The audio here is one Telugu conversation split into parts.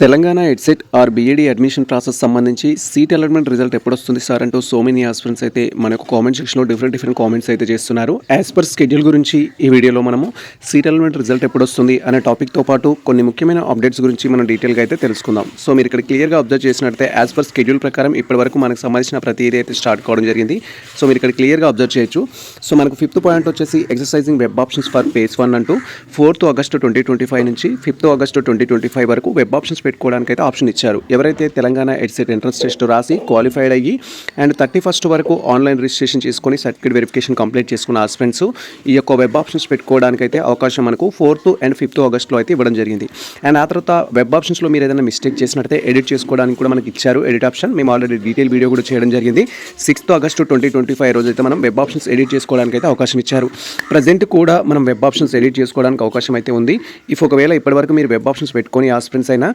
Telangana EdCET or BEd admission process సంబంధించి సీట్ అలాట్మెంట్ రిజల్ట్ ఎప్పుడు వస్తుంది సార్ అంటూ సో మెనీ ఆస్పిరెంట్స్ అయితే మన యొక్క కామెంట్ సెక్షన్లో డిఫరెంట్ డిఫరెంట్ కామెంట్స్ అయితే చేస్తున్నారు. యాజ్ పర్ స్కెడ్యూల్ గురించి ఈ వీడియోలో మనము సీట్ అలాట్మెంట్ రిజల్ట్ ఎప్పుడు వస్తుంది అనే టాపిక్తో పాటు కొన్ని ముఖ్యమైన అప్డేట్స్ గురించి మనం డీటెయిల్గా అయితే తెలుసుకుందాం. సో మీరు ఇక్కడ క్లియర్గా అబ్జర్వ్ చేసినట్లయితే యాజ్ పర్ స్కెడ్యూల్ ప్రకారం ఇప్పటివరకు మనకు సంబంధించిన ప్రతి అయితే స్టార్ట్ కావడం జరిగింది. సో మీరు ఇక్కడ క్లియర్గా అబ్జర్వ్ చేయొచ్చు. సో మనకు ఫిఫ్త్ పాయింట్ వచ్చేసి exercising web options for page one అంటూ fourth August twenty twenty five నుంచి fifth August twenty twenty five వరకు వెబ్ ఆప్షన్స్ పెట్టుకోవడానికి అయితే ఆప్షన్ ఇచ్చారు. ఎవరైతే తెలంగాణ ఎడ్సెట్ ఎంట్రన్స్ టెస్ట్ రాసి క్వాలిఫైడ్ అయ్యి అండ్ థర్టీ ఫస్ట్ వరకు ఆన్లైన్ రిజిస్ట్రేషన్ చేసుకొని సర్టిఫికేట్ వెరిఫికేషన్ కంప్లీట్ చేసుకున్న హస్బెండ్స్ ఈ యొక్క వెబ్ ఆప్షన్స్ పెట్టుకోవడానికి అయితే అవకాశం మనకు ఫోర్త్ అండ్ ఫిఫ్త్ ఆగస్ట్లో అయితే ఇవ్వడం జరిగింది. అండ్ ఆ తర్వాత వెబ్ ఆప్షన్స్లో మీరు ఏదైనా మిస్టేక్ చేసినట్టయితే ఎడిట్ చేసుకోవడానికి కూడా మనకి ఇచ్చారు ఎడిట్ ఆప్షన్. మేము ఆల్రెడీ డీటెయిల్ వీడియో కూడా చేయడం జరిగింది. Sixth August twenty twenty five రోజు అయితే మనం వెబ్ ఆప్షన్స్ ఎడిట్ చేసుకోవడానికి అయితే అవకాశం ఇచ్చారు. ప్రజెంట్ కూడా మనం వెబ్ ఆప్షన్స్ ఎడిట్ చేసుకోవడానికి అవకాశం అయితే ఉంది. ఇఫ్ ఒకవేళ ఇప్పటివరకు మీరు వెబ్ ఆప్షన్స్ పెట్టుకొని ఆస్పిరెంట్స్ అయినా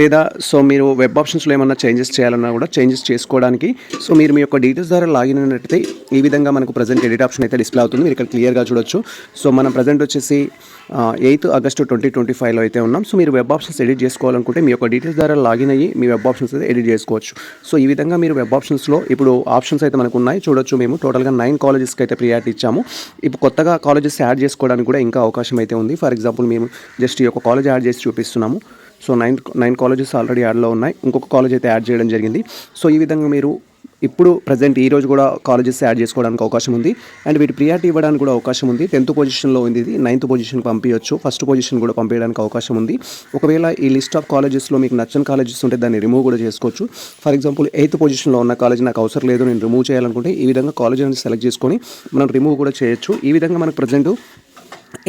లేదా సో మీరు వెబ్ ఆప్షన్స్లో ఏమన్నా చేంజెస్ చేయాలన్నా కూడా చేంజెస్ చేసుకోవడానికి సో మీరు మీ యొక్క డీటెయిల్స్ ద్వారా లాగిన్ అయినట్టయితే ఈ విధంగా మనకు ప్రజెంట్ ఎడిట్ ఆప్షన్ అయితే డిస్ప్లే అవుతుంది. మీరు ఇక్కడ క్లియర్గా చూడొచ్చు. సో మనం ప్రజెంట్ వచ్చేసి ఎయిత్ ఆగస్టు ట్వంటీ ట్వంటీ ఫైవ్లో అయితే ఉన్నాం. సో మీరు వెబ్ ఆప్షన్స్ ఎడిట్ చేసుకోవాలనుకుంటే మీ యొక్క డీటెయిల్స్ ద్వారా లాగిన్ అయ్యి మీ వెబ్ ఆప్షన్స్ అయితే ఎడిట్ చేసుకోవచ్చు. సో ఈ విధంగా మీరు వెబ్ ఆప్షన్స్లో ఇప్పుడు ఆప్షన్స్ అయితే మనకు ఉన్నాయి. చూడొచ్చు మేము టోటల్గా నైన్ కాలేజెస్కి అయితే ప్రియారిటీ ఇచ్చాము. ఇప్పుడు కొత్తగా కాలేజెస్ యాడ్ చేసుకోవడానికి కూడా ఇంకా అవకాశం అయితే ఉంది. ఫర్ ఎగ్జాంపుల్ మేము జస్ట్ ఈ యొక్క కాలేజ్ యాడ్ చేసి చూపిస్తున్నాము. So nine nine colleges already యాడ్లో ఉన్నాయి. ఇంకొక కాలేజ్ అయితే యాడ్ చేయడం జరిగింది. సో ఈ విధంగా మీరు ఇప్పుడు ప్రజెంట్ ఈ రోజు కూడా కాలేజెస్ యాడ్ చేసుకోవడానికి అవకాశం ఉంది. అండ్ వీటి ప్రియారిటీ ఇవ్వడానికి కూడా అవకాశం ఉంది. టెన్త్ పొజిషన్లో ఉంది ఇది. నైన్త్ పొజిషన్కి పంపించవచ్చు ఫస్ట్ పొజిషన్ కూడా పంపించడానికి అవకాశం ఉంది. ఒకవేళ ఈ లిస్ట్ ఆఫ్ కాలేజెస్లో మీకు నచ్చని కాలేజెస్ ఉంటే దాన్ని రిమూవ్ కూడా చేసుకోవచ్చు. ఫర్ ఎగ్జాంపుల్ ఎయిత్ పొజిషన్లో ఉన్న కాలేజ్ నాకు అవసరం లేదు నేను రిమూవ్ చేయాలనుకుంటే ఈ విధంగా కాలేజ్ అనేది సెలెక్ట్ చేసుకొని మనం రిమూవ్ కూడా చేయొచ్చు. ఈ విధంగా మనకు ప్రజెంట్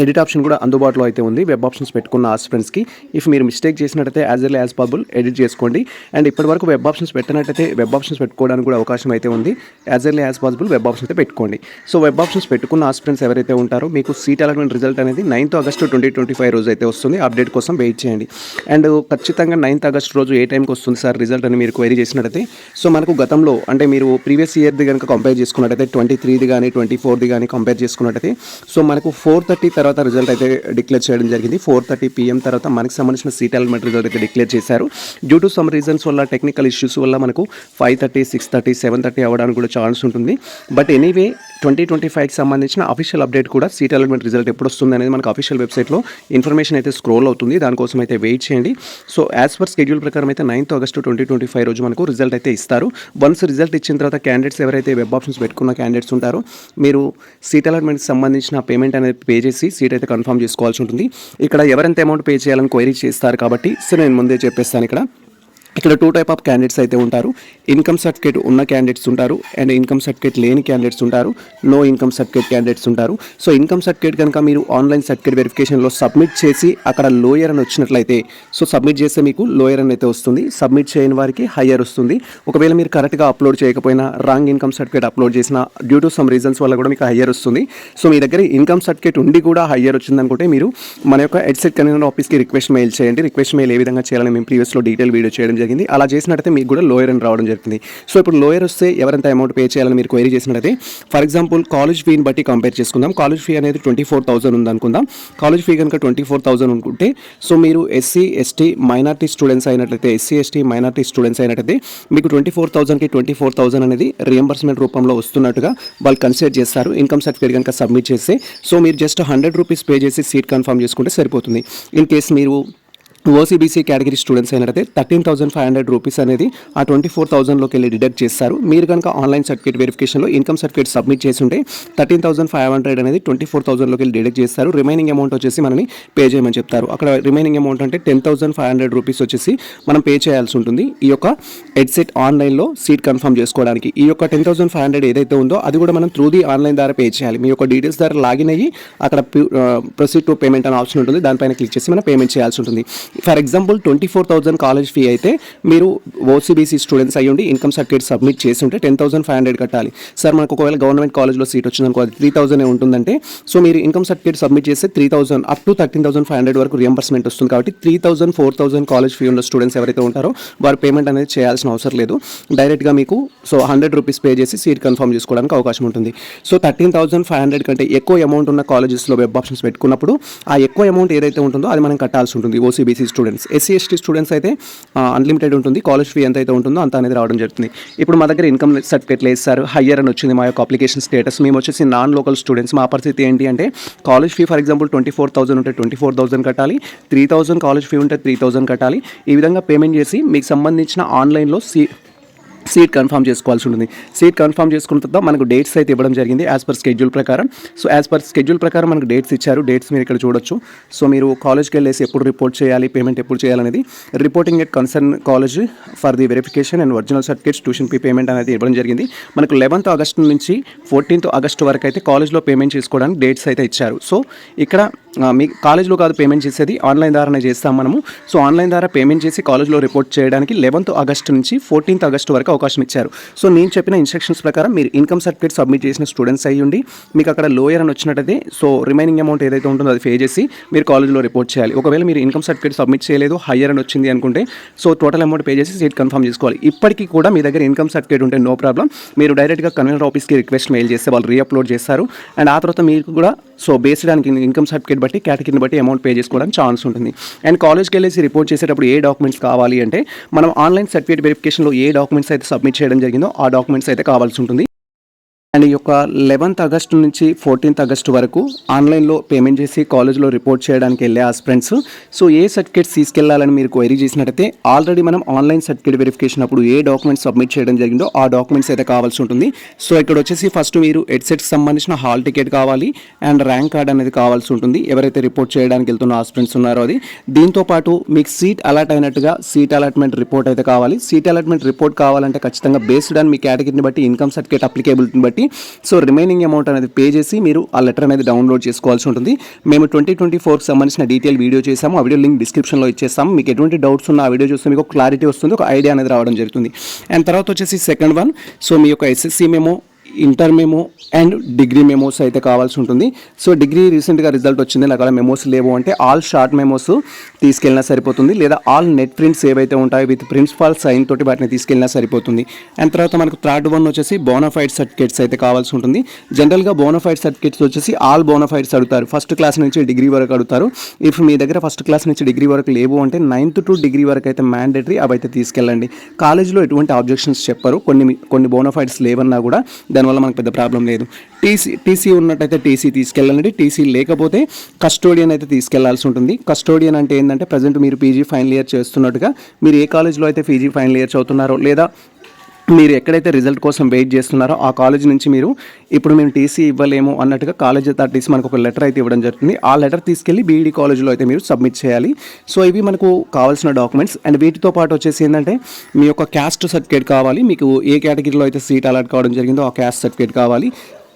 ఎడిట్ ఆప్షన్ కూడా అందుబాటులో అయితే ఉంది. వెబ్ ఆప్షన్స్ పెట్టుకున్న ఆస్పిరెంట్స్కి ఇఫ్ మీరు మిస్టేక్ చేసినట్టయితే as L as possible edit చేసుకోండి. అండ్ ఇప్పటివరకు వెబ్ ఆప్షన్స్ పెట్టినట్టయితే వెబ్ ఆప్షన్స్ పెట్టుకోవడానికి కూడా అవకాశం అయితే ఉంది. As L as possible web option అయితే పెట్టుకోండి. సో వెబ్ ఆప్షన్స్ పెట్టుకున్న ఆస్పిరెంట్స్ ఎవరైతే ఉంటారో మీకు సీట్ అలాట్మెంట్ రిజల్ట్ అనేది ninth August twenty twenty five రోజు అయితే వస్తుంది. అప్డేట్ కోసం వెయిట్ చేయండి. అండ్ ఖచ్చితంగా నైన్త్ ఆగస్ట్ రోజు ఏ టైంకి వస్తుంది సార్ రిజల్ట్ అని మీరు క్వైరీ చేసినట్టయితే? సో మనకు గతంలో అంటే మీరు ప్రీవియస్ ఇయర్ది కనుక కంపేర్ చేసుకున్నట్టయితే ట్వంటీ త్రీది కానీ ట్వంటీ ఫోర్ది కానీ కంపేర్ చేసుకున్నట్టయితే? సో మనకు ఫోర్ థర్టీ తర్వాత రిజల్ట్ అయితే డిక్లేర్ చేయడం జరిగింది. ఫోర్ థర్టీ పిఎం తర్వాత మనకు సంబంధించిన సీట్ ఎలిమెంట్ రిజల్ట్ అయితే డిక్లేర్ చేశారు. డ్యూ టు సమ్ రీజన్స్ వల్ల టెక్నికల్ ఇష్యూస్ వల్ల మనకు five thirty six thirty seven thirty అవ్వడానికి కూడా ఛాన్స్ ఉంటుంది. బట్ ఎనీవే ట్వంటీ ట్వంటీ ఫైవ్కి సంబంధించిన అఫీషియల్ అప్డేట్ కూడా సీట్ ఎలిమెంట్ రిజల్ట్ ఎప్పుడు వస్తుంది అనేది మనకు అఫీషియల్ వెబ్సైట్లో ఇన్ఫర్మేషన్ అయితే స్క్రోల్ అవుతుంది. దానికోసం అయితే వెయిట్ చేయండి. సో యాజ్ పర్ స్కెడ్యూల్ ప్రకారం అయితే ninth August twenty twenty five రోజు మనకు రిజల్ట్ అయితే ఇస్తారు. వన్స్ రిజల్ట్ ఇచ్చిన తర్వాత క్యాండిడేట్స్ ఎవరైతే వెబ్ ఆప్షన్స్ పెట్టుకున్న క్యాండిడేట్స్ ఉంటారో మీరు సీట్ అలాట్మెంట్కి సంబంధించిన పేమెంట్ అనేది పే చేసి సీట్ అయితే కన్ఫర్మ్ చేసుకోవాల్సి ఉంటుంది. ఇక్కడ ఎవరెంత అమౌంట్ పే చేయాలని క్వైరీ చేస్తారు కాబట్టి సో నేను ముందే చెప్పేస్తాను ఇక్కడ. ఇక్కడ టూ టైప్ ఆఫ్ క్యాండిడేట్స్ అయితే ఉంటారు. ఇన్కమ్ సర్టిఫికేట్ ఉన్న క్యాండిడేట్స్ ఉంటారు అండ్ ఇన్కమ్ సర్టిఫికేట్ లేని క్యాండిడేట్స్ ఉంటారు. నో ఇన్కమ్ సర్టిఫికేట్ క్యాండిడేట్స్ ఉంటారు. సో ఇన్కమ్ సర్టిఫికేట్ కనుక మీరు ఆన్లైన్ సర్టిఫికేట్ వెరిఫికేషన్లో సబ్మిట్ చేసి అక్కడ లోయర్ అని వచ్చినట్లయితే సో సబ్మిట్ చేస్తే మీకు లోయర్ అని అయితే వస్తుంది. సబ్మిట్ చేయని వారికి హయ్యర్ వస్తుంది. ఒకవేళ మీరు కరెక్ట్గా అప్లోడ్ చేయకపోయినా రాంగ్ ఇన్కమ్ సర్టిఫికేట్ అప్లోడ్ చేసిన డ్యూ టు సమ్ రీజన్స్ వల్ల కూడా మీకు హయ్యర్ వస్తుంది. సో మీ దగ్గర ఇన్కమ్ సర్టిఫికేట్ ఉండి కూడా హయ్యర్ వచ్చిందనుకుంటే మీరు మన యొక్క ఎడ్సెట్ కన్వీనర్ ఆఫీస్కి రిక్వెస్ట్ మెయిల్ చేయండి. రిక్వెస్ట్ మెయిల్ ఏ విధంగా చేయాలని మేము ప్రీవియస్లో డీటెయిల్ వీడియో చేయడం జరిగింది. అలా చేసినట్టయితే మీకు కూడా లోయర్ అని రావడం జరిగింది. సో ఇప్పుడు లోయర్ వస్తే ఎవరంత అమౌంట్ పే చేయాలని మీరు క్వైరీ చేసినట్టయితే ఫర్ ఎగ్జాంపుల్ కాలేజ్ ఫీని బట్టి కంపేర్ చేసుకుందాం. కాలేజ్ ఫీ అనేది ట్వంటీ ఫోర్ థౌసండ్ ఉంది అనుకుందాం కాలేజ్ ఫీ కనుక ట్వంటీ ఫోర్ థౌసండ్ అనుకుంటే సో మీరు ఎస్సీ ఎస్టీ మైనార్టీ స్టూడెంట్స్ అయినట్లయితే ఎస్సీ ఎస్టీ మైనార్టీ స్టూడెంట్స్ అయినట్లయితే మీకు ట్వంటీ ఫోర్ థౌసండ్కి ట్వంటీ ఫోర్ థౌసండ్ అనేది రియంబర్స్మెంట్ రూపంలో వస్తున్నట్టుగా వాళ్ళు కన్సిడర్ చేస్తారు. ఇన్కమ్ సర్టిఫికేట్ కనుక సబ్మిట్ చేస్తే సో మీరు జస్ట్ హండ్రెడ్ రూపీస్ పే చేసి సీట్ కన్ఫర్మ్ చేసుకుంటే సరిపోతుంది. ఇన్ కేస్ మీరు ఓసీబీసీ కేటగిరీ స్టూడెంట్స్ అయినట్లయితే thirteen thousand five hundred rupees అనేది ఆ ట్వంటీ ఫోర్ థౌసండ్లోకి వెళ్ళి డిడక్ట్ చేస్తారు. మీరు కనుక ఆన్లైన్ సర్టిఫికేట్ వెరిఫికేషన్లో ఇన్కమ్ సర్టిఫికేట్ సబ్మిట్ చేసి ఉంటే థర్టీన్ థౌసండ్ ఫైవ్ హండ్రెడ్ అనేది ట్వంటీ ఫోర్ థౌసండ్లోకి వెళ్ళి డిడక్ట్ చేస్తారు. రిమైనింగ్ అమౌంట్ వచ్చేసి మనని పే చేయమని చెప్తారు. అక్కడ రిమైనింగ్ అమౌంట్ అంటే ten thousand five hundred rupees వచ్చేసి మనం పే చేయాల్సి ఉంటుంది. ఈ యొక్క హెడ్సెట్ ఆన్లైన్లో సీట్ కన్ఫర్మ్ చేసుకోవడానికి. ఈ యొక్క టెన్ థౌసండ్ ఫైవ్ హండ్రెడ్ ఏదైతే ఉందో అది కూడా మనం త్రూ ది ఆన్లైన్ ద్వారా పే చేయాలి. మీ యొక్క డీటెయిల్స్ ద్వారా లాగిన్ అయ్యి అక్కడ ప్రొసీడ్ టు పేమెంట్ అనే ఆప్షన్ ఉంటుంది. దానిపైన క్లిక్ చేసి మనం పేమెంట్ చేయాల్సి ఉంటుంది. For example twenty four thousand college fee అయితే మీరు ఓసీబీసీ స్టూడెంట్స్ అయ్యుండి ఇన్కమ్ సర్టిఫికేట్ సబ్మిట్ చేస్తుంటే టెన్ థౌసండ్ ఫైవ్ హండ్రెడ్ కట్టాలి. సార్ మనకు ఒకవేళ గవర్నమెంట్ కాలేజ్లో సీట్ వచ్చిందనుకో అది త్రీ థౌసండ్ ఉంటుందంటే సో మీరు ఇన్కమ్ సర్టిఫికేట్ సబ్మిట్ చేస్తే three thousand up to thirteen thousand five hundred వరకు రియంబర్స్మెంట్ వస్తుంది కాబట్టి three thousand four thousand college fee ఉన్న స్టూడెంట్స్ ఎవరైతే ఉంటారో వారు పేమెంట్ అనేది చేయాల్సిన అవసరం లేదు. డైరెక్ట్గా మీకు సో హండ్రెడ్ రూపీస్ పే చేసి సీట్ కన్ఫర్మ్ చేసుకోవడానికి అవకాశం ఉంటుంది. So thirteen thousand five hundred కంటే ఎక్కువ అమౌంట్ ఉన్న కాలేజెస్లో వెబ్ ఆప్షన్స్ పెట్టుకున్నప్పుడు ఆ ఎక్కువ అమౌంట్ ఏదైతే ఉంటుందో అది మనం కట్టాల్సి ఉంటుంది OC BC BC students SC ST students అయితే అన్లిమిటెడ్ ఉంటుంది. కాలేజ్ ఫీ ఎంత అయితే ఉంటుందో అంత అనేది రావడం జరుగుతుంది. ఇప్పుడు మా దగ్గర ఇన్కమ్ సర్టిఫికేట్లు వేస్తారు హయ్యర్ అని వచ్చింది మా యొక్క అప్లికేషన్ స్టేటస్ మేము వచ్చేసి నాన్ లోకల్ స్టూడెంట్స్ మా పరిస్థితి ఏంటి అంటే college fee for example twenty four thousand ఉంటే ట్వంటీ ఫోర్ థౌసండ్ కట్టాలి. త్రీ థౌసండ్ కాలేజ్ ఫీ ఉంటే త్రీ థౌసండ్ కట్టాలి. ఈ విధంగా పేమెంట్ చేసి మీకు సంబంధించిన ఆన్లైన్లో సీ సీట్ కన్ఫర్మ్ చేసుకోవాల్సి ఉంటుంది. సీట్ కన్ఫర్మ్ చేసుకున్న తర్వాత మనకు డేట్స్ అయితే ఇవ్వడం జరిగింది యాజ్ పర్ స్కెడ్యూల్ ప్రకారం. సో యాజ్ పర్ స్కెడ్యూల్ ప్రకారం మనకు డేట్స్ ఇచ్చారు. డేట్స్ మీరు ఇక్కడ చూడొచ్చు. సో మీరు కాలేజ్కి వెళ్ళేసి ఎప్పుడు రిపోర్ట్ చేయాలి పేమెంట్ ఎప్పుడు చేయాలనేది. Reporting at concern college for the verification and original certificates tuition fee payment అనేది ఇవ్వడం జరిగింది. మనకు లెవెన్త్ ఆగస్ట్ నుంచి ఫోర్టీన్త్ ఆగస్ట్ వరకు అయితే కాలేజ్లో పేమెంట్ చేసుకోవడానికి డేట్స్ అయితే ఇచ్చారు. సో ఇక్కడ మీ కాలేజ్లో కాదు పేమెంట్ చేసేది ఆన్లైన్ ద్వారానే చేస్తాం మనము. సో ఆన్లైన్ ద్వారా పేమెంట్ చేసి కాలేజ్లో రిపోర్ట్ చేయడానికి లెవెన్త్ ఆగస్ట్ నుంచి ఫోర్టీన్త్ ఆగస్ట్ వరకు అవకాశం ఇచ్చారు. సో నేను చెప్పిన ఇన్స్ట్రక్షన్స్ ప్రకారం మీరు ఇన్కమ్ సర్టిఫికేట్ సబ్మిట్ చేసిన స్టూడెంట్స్ అయ్యి మీకు అక్కడ లోయర్ అని వచ్చినట్టయితే సో రిమైనింగ్ అమౌంట్ ఏదైతే ఉంటుందో అది పే చేసి మీరు కాలేజ్లో రిపోర్ట్ చేయాలి. ఒకవేళ మీరు ఇన్కమ్ సర్టిఫికేట్ సబ్మిట్ చేయలేదు హయ్యర్ అని వచ్చింది అనుకుంటే సో టోటల్ అమౌంట్ పే చేసి సీట్ కన్ఫర్మ్ చేసుకోవాలి. ఇప్పటికీ కూడా మీ దగ్గర ఇన్కమ్ సర్టిఫికేట్ ఉంటే నో ప్రాబ్లం మీరు డైరెక్ట్గా కన్వీనర్ ఆఫీస్కి రిక్వెస్ట్ మెయిల్ చేస్తే వాళ్ళు రీఅప్లోడ్ చేస్తారు. అండ్ ఆ తర్వాత మీకు కూడా సో బేస్డ్ దానికి ఇన్కమ్ సర్టిఫికేట్ బట్టి కేటగిరీని బట్టి అమౌంట్ పే చేసుకోవడానికి ఛాన్స్ ఉంటుంది. అండ్ కాలేజ్కి వెళ్ళేసి రిపోర్ట్ చేసేటప్పుడు ఏ డాక్యుమెంట్స్ కావాలి అంటే మనం ఆన్లైన్ సర్టిఫికేట్ వెరిఫికేషన్లో ఏ డాక్యుమెంట్స్ అయితే సబ్మిట్ చేయడం జరిగిందో ఆ డాక్యుమెంట్స్ అయితే కావాల్సి ఉంటుంది. అండ్ ఈ యొక్క లెవెన్త్ ఆగస్టు నుంచి ఫోర్టీన్త్ ఆగస్టు వరకు ఆన్లైన్లో పేమెంట్ చేసి కాలేజ్లో రిపోర్ట్ చేయడానికి వెళ్ళే ఆస్పిరెంట్స్ సో ఏ సర్టిఫికేట్స్ తీసుకెళ్ళాలని మీరు క్వైరీ చేసినట్టయితే ఆల్రెడీ మనం ఆన్లైన్ సర్టిఫికేట్ వెరిఫికేషన్ అప్పుడు ఏ డాక్యుమెంట్స్ సబ్మిట్ చేయడం జరిగిందో ఆ డాక్యుమెంట్స్ అయితే కావాల్సి ఉంటుంది. సో ఇక్కడ వచ్చేసి ఫస్ట్ మీరు హెడ్సెట్కి సంబంధించిన హాల్ టికెట్ కావాలి అండ్ ర్యాంక్ కార్డ్ అనేది కావాల్సి ఉంటుంది. ఎవరైతే రిపోర్ట్ చేయడానికి వెళ్తున్న ఆస్పిరెంట్స్ ఉన్నారో అది. దీంతో పాటు మీకు సీట్ అలాట్ అయినట్టుగా సీట్ అలాట్మెంట్ రిపోర్ట్ అయితే కావాలి. సీట్ అలాట్మెంట్ రిపోర్ట్ కావాలంటే ఖచ్చితంగా బేస్డ్ ఆన్ మీ కేటగిరీని బట్టి ఇన్కమ్ సర్టిఫికేట్ అప్లికేబిలిటీని బట్టి సో రిమైనింగ్ అమౌంట్ అనేది పే చేసి మీరు ఆ లెటర్ అనేది డౌన్లోడ్ చేసుకోవాల్సి ఉంటుంది. మేము ట్వంటీ ట్వంటీ ఫోర్కి సంబంధించిన డీటెయిల్ వీడియో చేసాము ఆ వీడియో లింక్ డిస్క్రిప్షన్లో ఇచ్చేస్తాము. మీకు ఎటువంటి డౌట్స్ ఉన్నా ఆ వీడియో చూస్తే మీకు క్లారిటీ వస్తుంది ఒక ఐడియా అనేది రావడం జరుగుతుంది. అండ్ తర్వాత వచ్చేసి సెకండ్ వన్ సో మీ యొక్క ఎస్ఎస్సి మేము inter memo and degree memos అయితే కావాల్సి ఉంటుంది. సో డిగ్రీ రీసెంట్గా రిజల్ట్ వచ్చింది. నాకు అలా మెమోస్ లేవు అంటే ఆల్ షార్ట్ మెమోస్ తీసుకెళ్ళినా సరిపోతుంది. లేదా ఆల్ నెట్ ప్రింట్స్ ఏవైతే ఉంటాయో విత్ ప్రిన్సిపాల్ సైన్ తోటి వాటిని తీసుకెళ్ళినా సరిపోతుంది. అండ్ తర్వాత మనకు థర్డ్ వన్ వచ్చేసి బోనఫైడ్ సర్టిఫికేట్స్ అయితే కావాల్సి ఉంటుంది. జనరల్గా బోనఫైడ్ సర్టిఫికేట్స్ వచ్చేసి ఆల్ బోనఫైడ్స్ అడుగుతారు. ఫస్ట్ క్లాస్ నుంచి డిగ్రీ వరకు అడుగుతారు. ఇఫ్ మీ దగ్గర ఫస్ట్ క్లాస్ నుంచి డిగ్రీ వరకు లేవు అంటే నైన్త్ టు డిగ్రీ వరకు అయితే మ్యాండేటరీ అవి అయితే తీసుకెళ్ళండి కాలేజీలో ఎటువంటి ఆబ్జెక్షన్స్ చెప్పరు. కొన్ని కొన్ని బోనఫైడ్స్ లేవన్నా కూడా దానివల్ల మనకు పెద్ద ప్రాబ్లం లేదు. టీసీ టీసీ ఉన్నట్టయితే టీసీ తీసుకెళ్ళాలండి. టీసీ లేకపోతే కస్టోడియన్ అయితే తీసుకెళ్ళాల్సి ఉంటుంది. కస్టోడియన్ అంటే ఏంటంటే ప్రజెంట్ మీరు పీజీ ఫైనల్ ఇయర్ చేస్తున్నట్టుగా మీరు ఏ కాలేజ్లో అయితే పీజీ ఫైనల్ ఇయర్ చదువుతున్నారో లేదా మీరు ఎక్కడైతే రిజల్ట్ కోసం వెయిట్ చేస్తున్నారో ఆ కాలేజ్ నుంచి మీరు ఇప్పుడు మేము టీసీ ఇవ్వలేము అన్నట్టుగా కాలేజ్ అథారిటీస్ మనకు ఒక లెటర్ అయితే ఇవ్వడం జరుగుతుంది. ఆ లెటర్ తీసుకెళ్ళి బీఈడీ కాలేజ్లో అయితే మీరు సబ్మిట్ చేయాలి. సో ఇవి మనకు కావాల్సిన డాక్యుమెంట్స్ అండ్ వీటితో పాటు వచ్చేసి ఏంటంటే మీ యొక్క క్యాస్ట్ సర్టిఫికేట్ కావాలి. మీకు ఏ కేటగిరీలో అయితే సీట్ అలాట్ కావడం జరిగిందో ఆ క్యాస్ట్ సర్టిఫికేట్ కావాలి.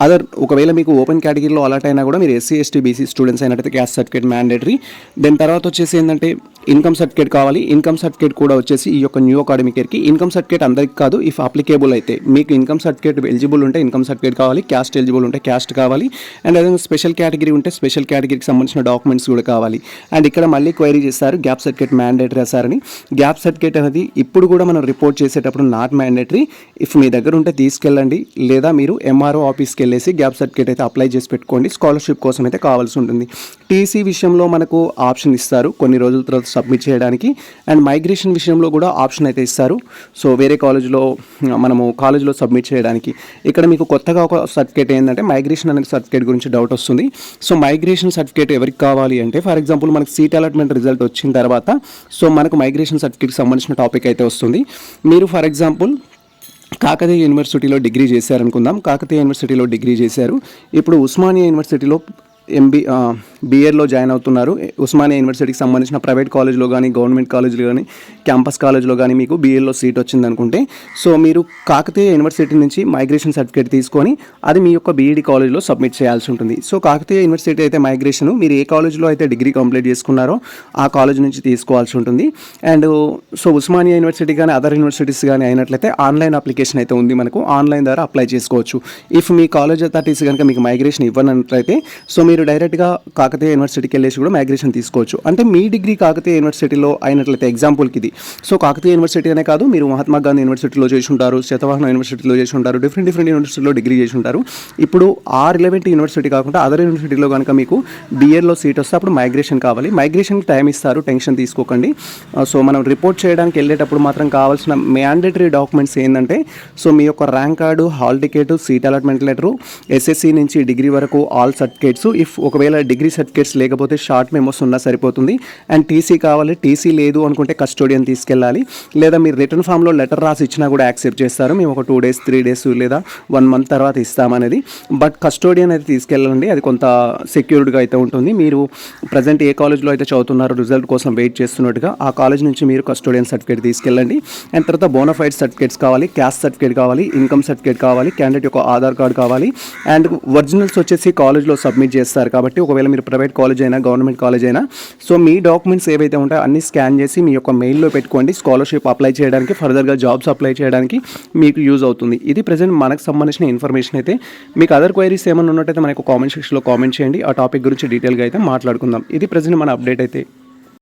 అదర్ ఒకవేళ మీకు ఓపెన్ కేటగిరీలో అలాట్ అయినా కూడా మీరు ఎస్సీ ఎస్టీ బీసీ స్టూడెంట్స్ అయినట్టయితే క్యాస్ట్ సర్టిఫికేట్ మ్యాండేటరీ దెన్ తర్వాత వచ్చేసి ఏంటంటే ఇన్కమ్ సర్టిఫికేట్ కావాలి. ఇన్కమ్ సర్టిఫికేట్ కూడా వచ్చేసి ఈ యొక్క న్యూ అకాడమిక్ ఇయర్కి ఇన్కమ్ సర్టిఫికేట్ అందరికి కాదు ఇఫ్ అప్లికేబుల్ అయితే. మీకు ఇన్కమ్ సర్టిఫికేట్ ఎలిజిబుల్ ఉంటే ఇన్కమ్ సర్టిఫికేట్ కావాలి క్యాస్ట్ ఎలిజిబుల్ ఉంటే క్యాస్ట్ కావాలి. అండ్ అదే స్పెషల్ కేటగిరీ ఉంటే స్పెషల్ కేటగిరీకి సంబంధించిన డాక్యుమెంట్స్ కూడా కావాలి. అండ్ ఇక్కడ మళ్ళీ క్వైరీ చేస్తారు గ్యాప్ సర్టిఫికేట్ మ్యాండేటరీ అని గ్యాప్ సర్టిఫికేట్ అనేది ఇప్పుడు కూడా మనం రిపోర్ట్ చేసేటప్పుడు నాట్ మ్యాండేటరీ ఇఫ్ మీ దగ్గర ఉంటే తీసుకెళ్ళండి. లేదా మీరు ఎంఆర్ఓ ఆఫీస్కి వెళ్ళేసి గ్యాప్ సర్టిఫికేట్ అయితే అప్లై చేసి పెట్టుకోండి. స్కాలర్షిప్ కోసం అయితే కావాల్సి ఉంటుంది. టీసీ విషయంలో మనకు ఆప్షన్ ఇస్తారు కొన్ని రోజుల తర్వాత సబ్మిట్ చేయడానికి. అండ్ మైగ్రేషన్ విషయంలో కూడా ఆప్షన్ అయితే ఇస్తారు. సో వేరే కాలేజ్లో మనము కాలేజ్లో సబ్మిట్ చేయడానికి. ఇక్కడ మీకు కొత్తగా ఒక సర్టిఫికేట్ ఏంటంటే మైగ్రేషన్ అనే సర్టిఫికేట్ గురించి డౌట్ వస్తుంది. సో మైగ్రేషన్ సర్టిఫికేట్ ఎవరికి కావాలి అంటే ఫర్ ఎగ్జాంపుల్ మనకు సీట్ అలాట్మెంట్ రిజల్ట్ వచ్చిన తర్వాత సో మనకు మైగ్రేషన్ సర్టిఫికేట్ సంబంధించిన టాపిక్ అయితే వస్తుంది. మీరు ఫర్ ఎగ్జాంపుల్ కాకతీయ యూనివర్సిటీలో డిగ్రీ చేశారనుకుందాం. కాకతీయ యూనివర్సిటీలో డిగ్రీ చేశారు. ఇప్పుడు ఉస్మానియా యూనివర్సిటీలో ఎంబీ బీఎడ్లో జాయిన్ అవుతున్నారు. ఉస్మానియా యూనివర్సిటీకి సంబంధించిన ప్రైవేట్ కాలేజ్లో కానీ గవర్నమెంట్ కాలేజ్లో కానీ క్యాంపస్ కాలేజ్లో కానీ మీకు బీఎడ్లో సీట్ వచ్చింది అనుకుంటే సో మీరు కాకతీయ యూనివర్సిటీ నుంచి మైగ్రేషన్ సర్టిఫికేట్ తీసుకొని అది మీ యొక్క బీఈడి కాలేజ్లో సబ్మిట్ చేయాల్సి ఉంటుంది. సో కాకతీయ యూనివర్సిటీ అయితే మైగ్రేషన్ మీరు ఏ కాలేజ్లో అయితే డిగ్రీ కంప్లీట్ చేసుకున్నారో ఆ కాలేజ్ నుంచి తీసుకోవాల్సి ఉంటుంది. అండ్ సో ఉస్మానియా యూనివర్సిటీ కానీ అదర్ యూనివర్సిటీస్ కానీ అయినట్లయితే ఆన్లైన్ అప్లికేషన్ అయితే ఉంది మనకు. ఆన్లైన్ ద్వారా అప్లై చేసుకోవచ్చు. ఇఫ్ మీ కాలేజ్ అథారిటీస్ కనుక మీకు మైగ్రేషన్ ఇవ్వనట్లయితే సో మీరు డైరెక్ట్గా కాకతీయ యూనివర్సిటీకి వెళ్ళేసి కూడా మైగ్రేషన్ తీసుకోవచ్చు. అంటే మీ డిగ్రీ కాకతీయ యూనివర్సిటీలో అయినట్లయితే ఎగ్జాంపుల్కి ఇది సో కాకతీయ యూనివర్సిటీ అనే కాదు మీరు మహాత్మా గాంధీ యూనివర్సిటీలో చేసి ఉంటారు శతవాహన యూనివర్సిటీలో చేసి ఉంటారు డిఫరెంట్ డిఫరెంట్ యూనివర్సిటీలో డిగ్రీ చేసి ఉంటారు ఇప్పుడు ఆ రిలవెంట్ యూనివర్సిటీ కాకుండా అదర్ యూనివర్సిటీలో కనుక మీకు బీఎడ్లో సీట్ వస్తే అప్పుడు మైగ్రేషన్ కావాలి. మైగ్రేషన్ టైం ఇస్తారు టెన్షన్ తీసుకోకండి. సో మనం రిపోర్ట్ చేయడానికి వెళ్ళేటప్పుడు మాత్రం కావాల్సిన మ్యాండేటరీ డాక్యుమెంట్స్ ఏంటంటే సో మీ యొక్క rank card hall ticket seat allotment letter SSC నుంచి డిగ్రీ వరకు ఆల్ సర్టిఫికేట్స్ ఇఫ్ ఒకవేళ డిగ్రీ సర్టిఫికేట్స్ లేకపోతే షార్ట్ మెమోస్ ఉన్నా సరిపోతుంది. అండ్ టీసీ కావాలి టీసీ లేదు అనుకుంటే కస్టోడియన్ తీసుకెళ్ళాలి. లేదా మీరు రిటర్న్ ఫామ్లో లెటర్ రాసి ఇచ్చినా కూడా యాక్సెప్ట్ చేస్తారు. మేము ఒక టూ డేస్ త్రీ డేస్ లేదా వన్ మంత్ తర్వాత ఇస్తామనేది. బట్ కస్టోడియన్ అయితే తీసుకెళ్ళండి. అది కొంత సెక్యూర్డ్గా అయితే ఉంటుంది. మీరు ప్రజెంట్ ఏ కాలేజ్లో అయితే చదువుతున్నారో రిజల్ట్ కోసం వెయిట్ చేస్తున్నట్టుగా ఆ కాలేజ్ నుంచి మీరు కస్టోడియన్ సర్టిఫికేట్ తీసుకెళ్ళండి. అండ్ తర్వాత బోనఫైడ్ సర్టిఫికేట్స్ కావాలి క్యాస్ట్ సర్టిఫికేట్ కావాలి ఇన్కమ్ సర్టిఫికేట్ కావాలి క్యాండిడేట్ యొక్క ఆధార్ కార్డ్ కావాలి. అండ్ ఒరిజినల్స్ వచ్చేసి కాలేజ్లో సబ్మిట్ చేస్తారు కాబట్టి ఒకవేళ మీరు ప్రైవేట్ కాలేజ్ అయినా గవర్నమెంట్ కాలేజ్ అయినా. సో మీ డాక్యుమెంట్స్ ఏవైతే ఉంటాయో అన్ని స్కాన్ చేసి మీ యొక్క మెయిల్లో పెట్టుకోండి. స్కాలర్షిప్ అప్లై చేయడానికి ఫర్దర్గా జాబ్స్ అప్లై చేయడానికి మీకు యూజ్ అవుతుంది. ఇది ప్రజెంట్ మనకు సంబంధించిన ఇన్ఫర్మేషన్ అయితే. మీకు అదర్ క్వైరీస్ ఏమైనా ఉన్నట్టయితే మనకు కామెంట్ సెక్షన్లో కామెంట్ చేయండి. ఆ టాపిక్ గురించి డీటెయిల్గా అయితే మాట్లాడుకుందాం. ఇది ప్రజెంట్ మన అప్డేట్ అయితే.